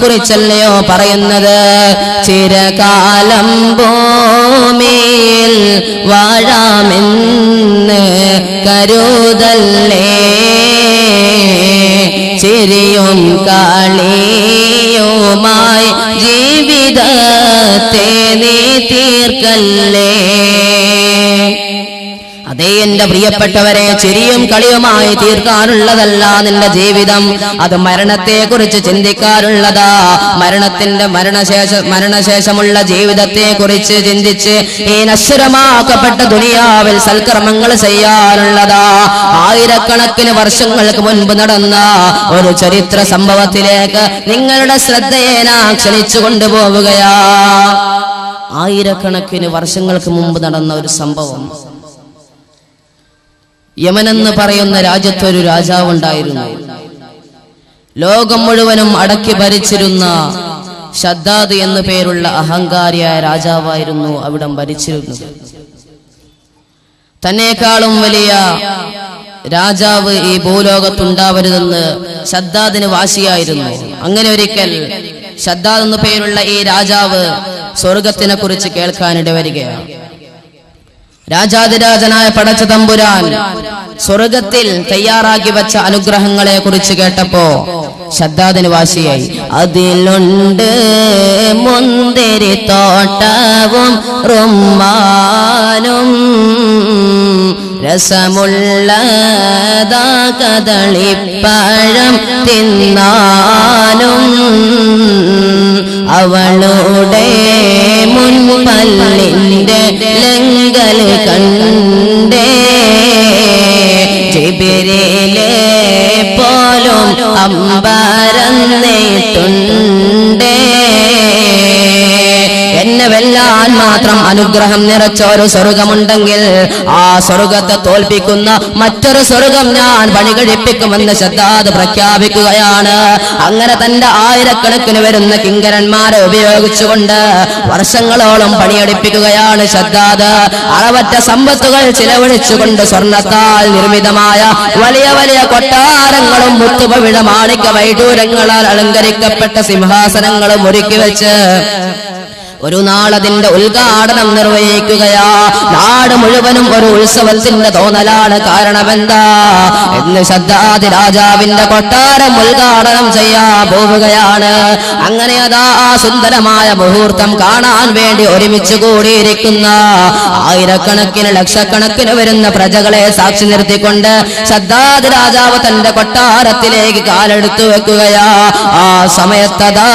കുറിച്ചല്ലയോ പറയുന്നത്? ചിരകാലം ഭൂമിയിൽ വാഴാമെന്ന് കരുതല്ലേ? ചിരിയും കളിയുമായി ജീവിതത്തെ നീ തീർക്കല്ലേ? അതേ എന്റെ പ്രിയപ്പെട്ടവരെ ചിരിയും കളിയുമായി തീർക്കാനുള്ളതല്ല നിന്റെ ജീവിതം. അത് മരണത്തെ കുറിച്ച് ചിന്തിക്കാറുള്ളതാ മരണത്തിന്റെ മരണശേഷ മരണശേഷമുള്ള ജീവിതത്തെ കുറിച്ച് ചിന്തിച്ച് ഈ നശ്വരമാക്കപ്പെട്ട ദുനിയാവിൽ സൽക്കർമ്മങ്ങൾ ചെയ്യാനുള്ളതാ. ആയിരക്കണക്കിന് വർഷങ്ങൾക്ക് മുൻപ് നടന്ന ഒരു ചരിത്ര സംഭവത്തിലേക്ക് നിങ്ങളുടെ ശ്രദ്ധയെ ഞാൻ ക്ഷണിച്ചു കൊണ്ടുപോവുകയാ. ആയിരക്കണക്കിന് വർഷങ്ങൾക്ക് മുമ്പ് നടന്ന ഒരു സംഭവം യമനെന്ന് പറയുന്ന രാജ്യത്തൊരു രാജാവുണ്ടായിരുന്നു. ലോകം മുഴുവനും അടക്കി ഭരിച്ചിരുന്ന ഷദ്ദാദ് എന്നു പേരുള്ള അഹങ്കാരിയായ രാജാവായിരുന്നു അവിടം ഭരിച്ചിരുന്നത്. തന്നെക്കാളും വലിയ രാജാവ് ഈ ഭൂലോകത്തുണ്ടാവരുതെന്ന് ഷദ്ദാദിന് വാശിയായിരുന്നു. അങ്ങനെ ഒരിക്കൽ ഷദ്ദാദ് എന്നു പേരുള്ള ഈ രാജാവ് സ്വർഗത്തിനെ കുറിച്ച് കേൾക്കാനിട വരികയാണ് രാജാതിരാജനായ പടച്ച തമ്പുരാൻ സ്വർഗത്തിൽ തയ്യാറാക്കി വെച്ച അനുഗ്രഹങ്ങളെ കുറിച്ച് കേട്ടപ്പോ ശബ്ദാദിന് വാശിയായി. അതിലുണ്ട് മുന്തിരി തോട്ടവും റുമാനും രസമുള്ള കദളിപ്പഴം തിന്നാനും. അവളുടെ മുൻപല്ലിന്റെ ലങ്കൽ রে മാത്രം അനുഗ്രഹം നിറച്ച ഒരു സ്വർഗമുണ്ടെങ്കിൽ ആ സ്വർഗത്തെ തോൽപ്പിക്കുന്ന മറ്റൊരു സ്വർഗം ഞാൻ പണി കഴിപ്പിക്കുമെന്ന് ശ്രദ്ധാത് പ്രഖ്യാപിക്കുകയാണ്. അങ്ങനെ തന്റെ ആയിരക്കണക്കിന് വരുന്ന കിങ്കരന്മാരെ ഉപയോഗിച്ചുകൊണ്ട് വർഷങ്ങളോളം പണിയെടുപ്പിക്കുകയാണ് ശ്രദ്ധാത് അളവറ്റ സമ്പത്തുകൾ ചിലവഴിച്ചുകൊണ്ട് സ്വർണത്താൽ നിർമ്മിതമായ വലിയ വലിയ കൊട്ടാരങ്ങളും മുത്തുപവിഴ മാണിക്ക വൈഡൂരങ്ങളാൽ അലങ്കരിക്കപ്പെട്ട സിംഹാസനങ്ങളും ഒരുക്കി വെച്ച് ഒരു നാൾ അതിന്റെ ഉദ്ഘാടനം നിർവഹിക്കുകയാ. നാട് മുഴുവനും ഒരു ഉത്സവത്തിന്റെ തോന്നലാണ്. കാരണമെന്താ എന്ന് ശബ്ദാതി രാജാവിന്റെ കൊട്ടാരം ഉദ്ഘാടനം ചെയ്യാൻ പോവുകയാണ്. അങ്ങനെ അതാ ആ സുന്ദരമായ മുഹൂർത്തം കാണാൻ വേണ്ടി ഒരുമിച്ച് കൂടിയിരിക്കുന്ന ആയിരക്കണക്കിന് ലക്ഷക്കണക്കിന് വരുന്ന പ്രജകളെ സാക്ഷി നിർത്തിക്കൊണ്ട് ശബ്ദാതി രാജാവ് തന്റെ കൊട്ടാരത്തിലേക്ക് കാലെടുത്തു വെക്കുകയാ. ആ സമയത്തതാ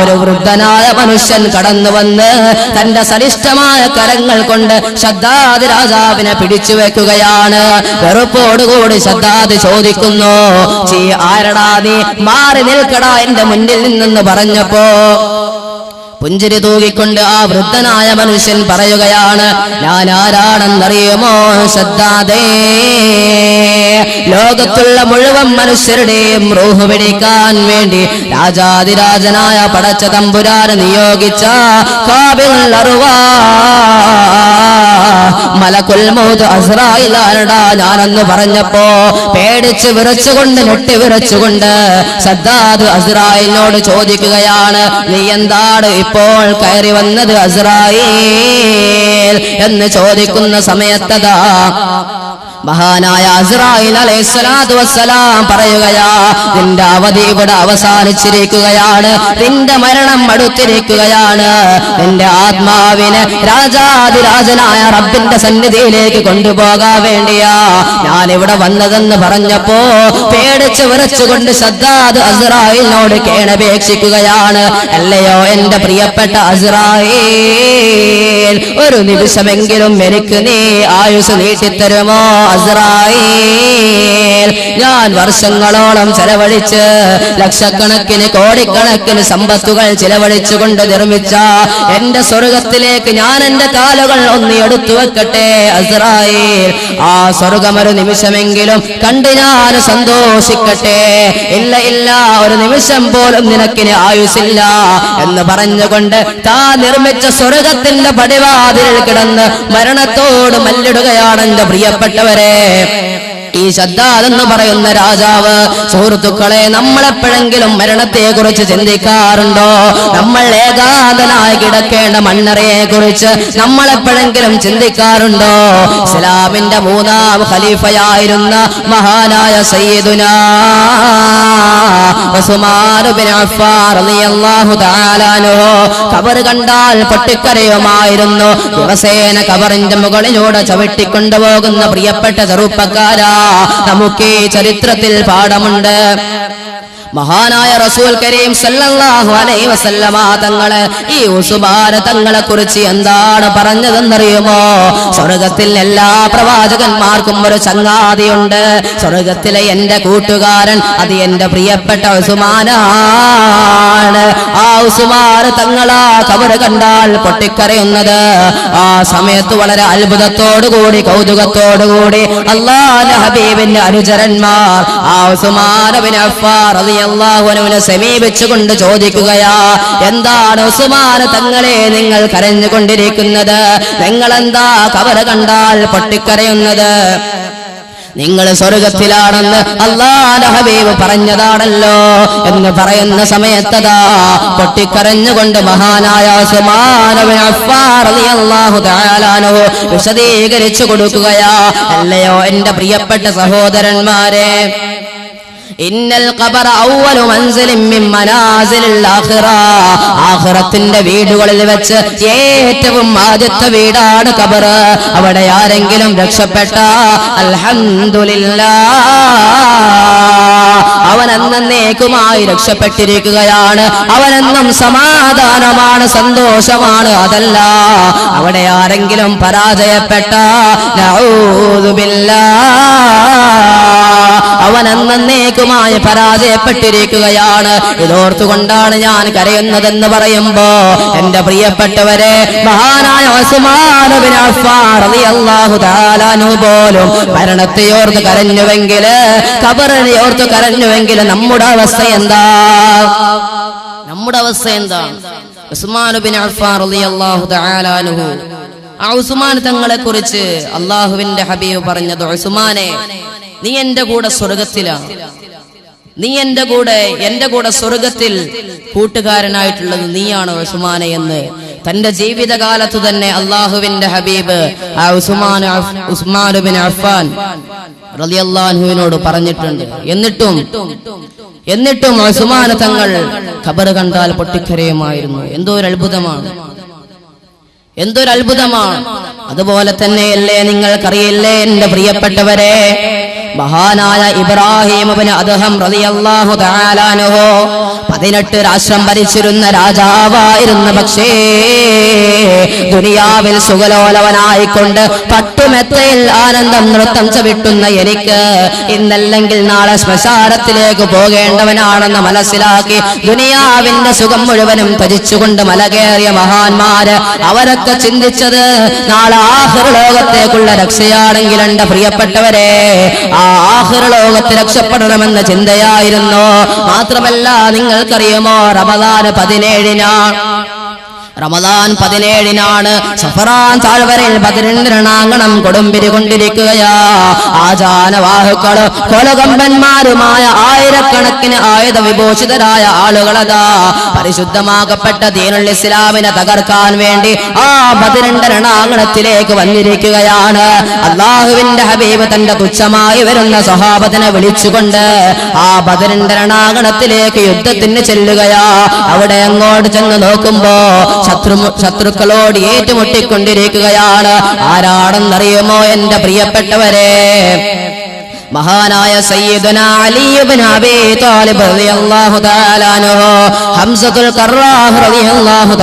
ഒരു വൃദ്ധനായ മനുഷ്യൻ കടന്നു വന്ന് തന്റെ സരിഷ്ടമായ കരങ്ങൾ കൊണ്ട് ശബ്ദാതി രാജാവിനെ പിടിച്ചു വെക്കുകയാണ്. വെറുപ്പോടുകൂടി ശബ്ദാതി ചോദിക്കുന്നു ചീ ആരടാ നീ? മാറി നിൽക്കടാ എന്റെ മുന്നിൽ നിന്നെന്ന് പറഞ്ഞപ്പോ പുഞ്ചിരി തൂകിക്കൊണ്ട് ആ വൃദ്ധനായ മനുഷ്യൻ പറയുകയാണ് ഞാൻ ആരാണെന്നറിയുമോ ശ്രദ്ധാതേ ലോകത്തുള്ള മുഴുവൻ മനുഷ്യരുടെയും റൂഹ് പിടിക്കാൻ വേണ്ടി രാജാതിരാജനായ പടച്ച തമ്പുരാന് നിയോഗിച്ച കാബിൽ അറുവാ. മലക്കുൽ മൗത് അസ്രായിലാരടാ ഞാനെന്ന് പറഞ്ഞപ്പോ പേടിച്ച് വിറച്ചുകൊണ്ട് ഞെട്ടി വിറച്ചുകൊണ്ട് സദ്ദാദ് അസ്രായിലിനോട് ചോദിക്കുകയാണ് നീ എന്താണ് ഇപ്പോൾ കയറി വന്നത് അസ്രായേൽ? എന്ന് ചോദിക്കുന്ന സമയത്തതാ മഹാനായ അസ്രായിൽ അലൈഹിസ്സലാത്തു വസ്സലാം പറയുകയാ നിന്റെ അവധി ഇവിടെ അവസാനിച്ചിരിക്കുകയാണ് നിന്റെ മരണം അടുത്തിരിക്കുകയാണ്. നിന്റെ ആത്മാവിനെ രാജാതിരാജനായ റബ്ബിന്റെ സന്നിധിയിലേക്ക് കൊണ്ടുപോകാൻ വേണ്ടിയാ ഞാൻ ഇവിടെ വന്നതെന്ന് പറഞ്ഞപ്പോ പേടിച്ച് വിറച്ചുകൊണ്ട് സദ്ദാദ് അസ്രായിലിനോട് കേണപേക്ഷിക്കുകയാണ്. അല്ലയോ എന്റെ പ്രിയപ്പെട്ട അസ്രായേൽ ഒരു നിമിഷമെങ്കിലും എനിക്ക് നീ ആയുസ് നീട്ടിത്തരുമോ? ഞാൻ വർഷങ്ങളോളം ചെലവഴിച്ച് ലക്ഷക്കണക്കിന് കോടിക്കണക്കിന് സമ്പത്തുകൾ ചിലവഴിച്ചുകൊണ്ട് നിർമ്മിച്ച എന്റെ സ്വർഗത്തിലേക്ക് ഞാൻ എന്റെ കാലുകൾ ഒന്ന് എടുത്തു വെക്കട്ടെ അസ്രായേൽ ആ സ്വർഗം ഒരു നിമിഷമെങ്കിലും കണ്ട് ഞാൻ സന്തോഷിക്കട്ടെ. ഇല്ല ഇല്ല ഒരു നിമിഷം പോലും നിനക്കിന് ആയുസില്ല എന്ന് പറഞ്ഞുകൊണ്ട് താ നിർമ്മിച്ച സ്വർഗത്തിന്റെ പടിവാതിൽ കിടന്ന് മരണത്തോട് മല്ലിടുകയാണ് എന്റെ പ്രിയപ്പെട്ടവരെ. है। ഈ ശദ്ദാദ് എന്ന് പറയുന്ന രാജാവ്. സുഹൃത്തുക്കളെ നമ്മളെപ്പോഴെങ്കിലും മരണത്തെ കുറിച്ച് ചിന്തിക്കാറുണ്ടോ? നമ്മൾ ഏകാന്തനായി കിടക്കേണ്ട മണ്ണറയെ കുറിച്ച് നമ്മളെപ്പോഴെങ്കിലും ചിന്തിക്കാറുണ്ടോ? ഇസ്ലാമിന്റെ മൂന്നാം ഖലീഫയായിരുന്ന മഹാനായ സയ്യിദുന അൻഹു. കണ്ടാൽ പൊട്ടിക്കരയുമായിരുന്നു. ദിവസേന കബറിന്റെ മുകളിലൂടെ ചവിട്ടിക്കൊണ്ടുപോകുന്ന പ്രിയപ്പെട്ട ചെറുപ്പക്കാരാ. നമുക്ക് ഈ ചരിത്രത്തിൽ പാഠമുണ്ട് മഹാനായ റസൂൽ കരീം സല്ലല്ലാഹു അലൈഹി വസല്ലമ തങ്ങളെ ഈ ഉസുബാന തങ്ങളെ കുറിച്ച് എന്താണ് പറഞ്ഞതെന്നറിയുമോ? സ്വർഗത്തിൽ എല്ലാ പ്രവാചകന്മാർക്കും ഒരു ചങ്ങാതിയുണ്ട്. സ്വർഗത്തിലെ എന്റെ കൂട്ടുകാരൻ അത് എന്റെ പ്രിയപ്പെട്ട ഉസുമാനാണ് ആ ഉസുമാന തങ്ങളാ കബറ് കണ്ടാൽ പൊട്ടിക്കരയുന്നത്. ആ സമയത്ത് വളരെ അത്ഭുതത്തോടുകൂടി കൗതുകത്തോടുകൂടി അള്ളാഹ് ഹബീബിന്റെ അനുചരന്മാർ ആ ഉസുമാനബിൻ അഫ്ഫാർ റളിയല്ലാഹുവിനെ സമീപിച്ചുകൊണ്ട് ചോദിക്കുകയാ എന്താണ് ഉസ്മാൻ തങ്ങളെ നിങ്ങൾ കരഞ്ഞുകൊണ്ടിരിക്കുന്നത്? നിങ്ങൾ എന്താ കണ്ടാൽ പൊട്ടിക്കരയുന്നത്? നിങ്ങൾ സ്വർഗത്തിലാണെന്ന് അള്ളാഹ് ഹബീബ് പറഞ്ഞതാണല്ലോ എന്ന് പറയുന്ന സമയത്തതാ പൊട്ടിക്കരഞ്ഞുകൊണ്ട് മഹാനായ വിശദീകരിച്ചു കൊടുക്കുകയാ അല്ലയോ എന്റെ പ്രിയപ്പെട്ട സഹോദരന്മാരെ ഇന്നൽ മിൻ ആഖിറ. വീടുകളിൽ വെച്ച് ഏറ്റവും ആദ്യത്തെ വീടാണ് ഖബർ അവിടെ ആരെങ്കിലും രക്ഷപ്പെട്ട അൽഹംദുലില്ലാ അവൻ എന്നേക്കുമായി രക്ഷപ്പെട്ടിരിക്കുകയാണ്. അവനെന്നും സമാധാനമാണ് സന്തോഷമാണ് അതല്ല. അവിടെ ആരെങ്കിലും പരാജയപ്പെട്ട നഊദുബില്ലാ അവൻ എന്നേക്കുമായി പരാജയപ്പെട്ടിരിക്കുകയാണ്. ഇതോർത്തുകൊണ്ടാണ് ഞാൻ കരയുന്നതെന്ന് പറയുമ്പോ എന്റെ പ്രിയപ്പെട്ടവരെ മഹാനായ പോലും മരണത്തെ ഓർത്ത് കരഞ്ഞുവെങ്കിൽ കബറിനെ ഓർത്ത് കരഞ്ഞുവെങ്കിൽ നമ്മുടെ അവസ്ഥ എന്താ? നമ്മുടെ അവസ്ഥ എന്താ? ഉസ്മാൻ റളിയല്ലാഹു തആല ഉസ്മാൻ തങ്ങളെ കുറിച്ച് അള്ളാഹുവിന്റെ ഹബീബ് പറഞ്ഞത് ഉസ്മാനെ നീ എന്റെ കൂടെ സ്വർഗത്തിലാണ് നീ എന്റെ കൂടെ എന്റെ കൂടെ സ്വർഗത്തിൽ കൂട്ടുകാരനായിട്ടുള്ളത് നീയാണ് ഉസ്മാന എന്ന്. തന്റെ ജീവിതകാലത്ത് തന്നെ അള്ളാഹുവിന്റെ ഹബീബ് ആ ഉസ്മാൻ ഉസ്മാൻ ബിൻ അഫ്ഫാൻ റളിയല്ലാഹുവിനോട് പറഞ്ഞിട്ടുണ്ട്. എന്നിട്ടും എന്നിട്ടും ഉസ്മാൻ തങ്ങൾ ഖബർ കണ്ടാൽ പൊട്ടിക്കരയുമായിരുന്നു. എന്തോ ഒരു അത്ഭുതമാണ്. എന്തൊരു അത്ഭുതമാണ്. അതുപോലെ തന്നെയല്ലേ നിങ്ങൾക്കറിയില്ലേ എന്റെ പ്രിയപ്പെട്ടവരെ? മഹാനായ ഇബ്രാഹിം അദ്ദേഹം റളിയല്ലാഹു തആല അൻഹു. പതിനെട്ട് രാഷ്ട്രം ഭരിച്ചിരുന്ന രാജാവായിരുന്നു പക്ഷേ ദുനിയാവിൽ സുഖലോലവനായിക്കൊണ്ട് പട്ടുമെത്തയിൽ ആനന്ദം നൃത്തം ചവിട്ടുന്ന എനിക്ക് ഇന്നല്ലെങ്കിൽ നാളെ ശ്മശാനത്തിലേക്ക് പോകേണ്ടവനാണെന്ന് മനസ്സിലാക്കി ദുനിയാവിന്റെ സുഖം മുഴുവനും ത്യജിച്ചുകൊണ്ട് മലകേറിയ മഹാന്മാര് അവരൊക്കെ ചിന്തിച്ചത് നാളെ ആഹ്റ ലോകത്തേക്കുള്ള രക്ഷയാണെങ്കിൽ എന്റെ പ്രിയപ്പെട്ടവരെ ആ ആഹ്റ ലോകത്ത് രക്ഷപ്പെടണമെന്ന ചിന്തയായിരുന്നു. മാത്രമല്ല നിങ്ങൾക്കറിയുമോ റമദാന് പതിനേഴിനാണ് റമദാൻ പതിനേഴിനാണ് സഫറാൻ താഴ്വരയിൽ പതിനെണ്ട് രണാങ്കണം കൊടുമ്പിരി കൊണ്ടിരിക്കുകയാ. ആചാനവാഹുക്കൾ കൊലകമ്പന്മാരുമായ ആയിരക്കണക്കിന് ആയുധ വിഭൂഷിതരായ ആളുകളതാ. പരിശുദ്ധമാകപ്പെട്ട ദീനുൽ ഇസ്ലാമിനെ തകർക്കാൻ വേണ്ടി ആ പതിനെണ്ട് രണാങ്കണത്തിലേക്ക് വന്നിരിക്കുകയാണ്. അള്ളാഹുവിന്റെ ഹബീബ് തന്റെ തുച്ഛമായി വരുന്ന സ്വഭാവത്തിനെ വിളിച്ചുകൊണ്ട് ആ പതിനെണ്ട് രണാങ്കണത്തിലേക്ക് യുദ്ധത്തിന് ചെല്ലുകയാ. അവിടെ അങ്ങോട്ട് ചെന്ന് നോക്കുമ്പോ ശത്രു ശത്രുക്കളോട് ഏറ്റുമുട്ടിക്കൊണ്ടിരിക്കുകയാണ്. ആരാണെന്നറിയുമോ എന്റെ പ്രിയപ്പെട്ടവരെ? മഹാനായ സയ്യിദുന അബീ റളിയല്ലാഹു ഹംസത്തുൽ റളിയല്ലാഹു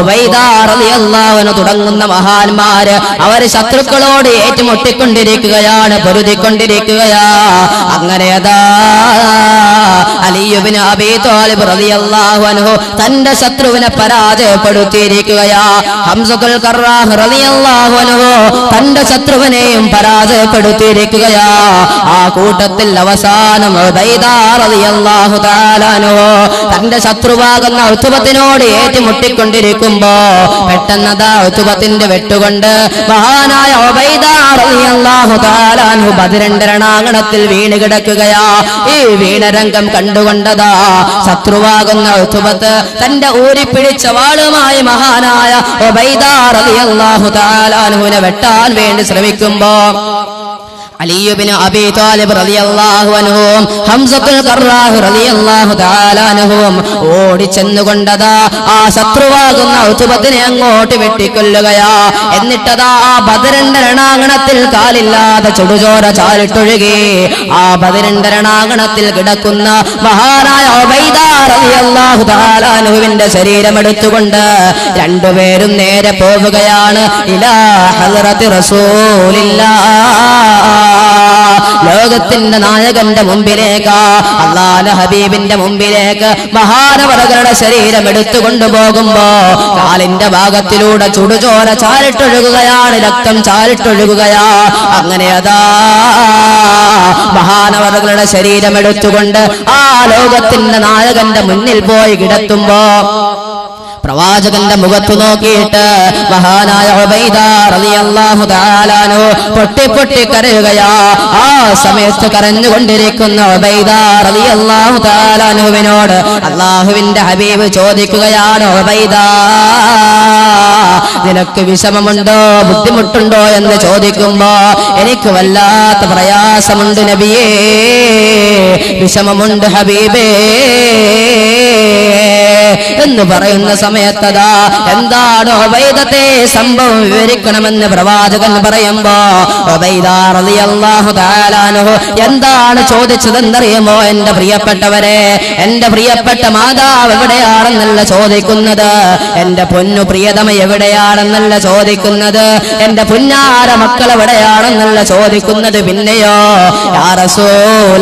ഉബൈദ റളിയല്ലാഹു തുടങ്ങുന്ന മഹാന്മാര് അവർ ശത്രുക്കളോട് ഏറ്റുമുട്ടിക്കൊണ്ടിരിക്കുകയാണ് പൊരുതിക്കൊണ്ടിരിക്കുകയാ. അങ്ങനെ അതാ അബീ റളിയല്ലാഹു അൻഹു തന്റെ ശത്രുവിനെ പരാജയപ്പെടുത്തിയിരിക്കുകയാ. ഹംസത്തുൽ കറാഹ് റളിയല്ലാഹു അൻഹു തന്റെ ശത്രുവിനെയും പരാജയപ്പെടുത്തിയിരിക്കുക നോക്കിയിരിക്കുകയാ ആ കൂട്ടത്തിൽ അവസാനം റളിയല്ലാഹു തന്റെ ശത്രുവാകുന്ന ഉത്തുപത്തിനോട് ഏറ്റുമുട്ടിക്കൊണ്ടിരിക്കുമ്പോ പെട്ടെന്നതാ ഉത്തുപത്തിന്റെ വെട്ടുകൊണ്ട് മഹാനായ റളിയല്ലാഹു തആല അൻഹു ബദരന്റെ രണാങ്കണത്തിൽ വീണ് കിടക്കുകയാ. ഈ വീണരംഗം കണ്ടുകൊണ്ടതാ ശത്രുവാകുന്ന ഉത്തുപത്ത് തന്റെ ഊരിപ്പിടിച്ച വാളുമായി മഹാനായ റളിയല്ലാഹു വെട്ടാൻ വേണ്ടി ശ്രമിക്കുമ്പോ അലിയുബിന് അബി താലിബ് റളിയല്ലാഹു അൻഹുവും ഹംസത്തുൽ കർറാഹ് റളിയല്ലാഹു തആല അൻഹുവും ഓടിച്ചെന്നുകൊണ്ടതാ ആ ശത്രുവാകുന്ന ഉതുബത്തിനെ അങ്ങോട്ട് വെട്ടിക്കൊല്ലുകയാ. എന്നിട്ടതാ ആ ബദരന്റെ രണാങ്കണത്തിൽ കാലില്ലാതെ ചുടുചോര ചാലിട്ടൊഴുകി ആ ബദരന്റെ രണാങ്കണത്തിൽ കിടക്കുന്ന മഹാനായ ഉബൈദ റളിയല്ലാഹു തആല അൻഹുവിന്റെ ശരീരം എടുത്തുകൊണ്ട് രണ്ടുപേരും നേരെ പോവുകയാണ്. ഇലാ ഹദ്റത്തി റസൂലില്ലാ ലോകത്തിന്റെ നായകന്റെ മുമ്പിലേക്ക് അള്ളാഹ് ഹബീബിന്റെ മുമ്പിലേക്ക് മഹാനവറുകളുടെ ശരീരം എടുത്തു കൊണ്ടുപോകുമ്പോ കാലിന്റെ ഭാഗത്തിലൂടെ ചുടുചോര ചാരിട്ടൊഴുകുകയാണ് രക്തം ചാരിട്ടൊഴുകുകയാ അങ്ങനെ അതാ മഹാനവറുകളുടെ ശരീരം എടുത്തുകൊണ്ട് ആ ലോകത്തിന്റെ നായകന്റെ മുന്നിൽ പോയി കിടത്തുമ്പോ പ്രവാചകന്റെ മുഖത്ത് നോക്കിയിട്ട് മഹാനായ പൊട്ടി പൊട്ടി കരയുകയാ. ആ സമയത്ത് കരഞ്ഞുകൊണ്ടിരിക്കുന്ന അൻഹുവിനോട് അള്ളാഹുവിന്റെ ഹബീബ് ചോദിക്കുകയാണ് ഉബൈദ നിനക്ക് വിഷമമുണ്ടോ? ബുദ്ധിമുട്ടുണ്ടോ? എന്ന് ചോദിക്കുമ്പോ എനിക്ക് വല്ലാത്ത പ്രയാസമുണ്ട് നബിയേ വിഷമമുണ്ട് ഹബീബേ. എന്ന് പറയുന്ന സമയത്തതാ എന്താണ് ഒബൈദത്തെ സംഭവം വിവരിക്കണമെന്ന് പ്രവാചകൻ പറയുമ്പോ എന്താണ് ചോദിച്ചതെന്നറിയുമോ എന്റെ പ്രിയപ്പെട്ടവരെ? എന്റെ പ്രിയപ്പെട്ട മാതാവ് എവിടെയാണെന്നല്ല ചോദിക്കുന്നത്. എന്റെ പൊന്നു പ്രിയതമ എവിടെയാണെന്നല്ല ചോദിക്കുന്നത്. എന്റെ പുന്നാര മക്കൾ എവിടെയാണെന്നല്ല ചോദിക്കുന്നത് പിന്നെയോ?